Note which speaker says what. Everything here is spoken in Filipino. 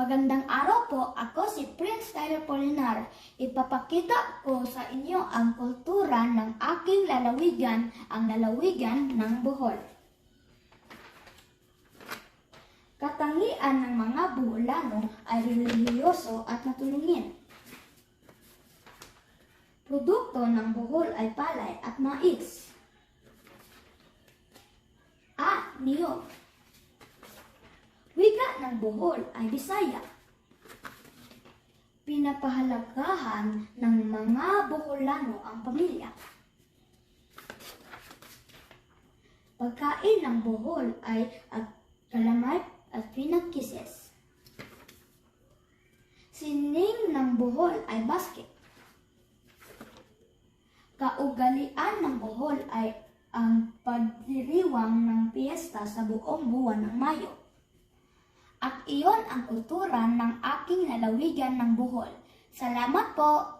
Speaker 1: Magandang araw po, ako si Prince Tyler Polinar. Ipapakita ko sa inyo ang kultura ng aking lalawigan, ang lalawigan ng Bohol. Katangian ng mga Boholano ay relihiyoso at matulungin. Produkto ng Bohol ay palay at mais. At niyog. Wika ng Bohol ay Bisaya. Pinapahalagahan ng mga Boholano ang pamilya. Pagkain ng Bohol ay at calamari at peanut kisses. Sining ng Bohol ay basket. Kaugalian ng Bohol ay ang pagdiriwang ng piyesta sa buong buwan ng Mayo. Iyon ang kultura ng aking lalawigan ng Bohol. Salamat po!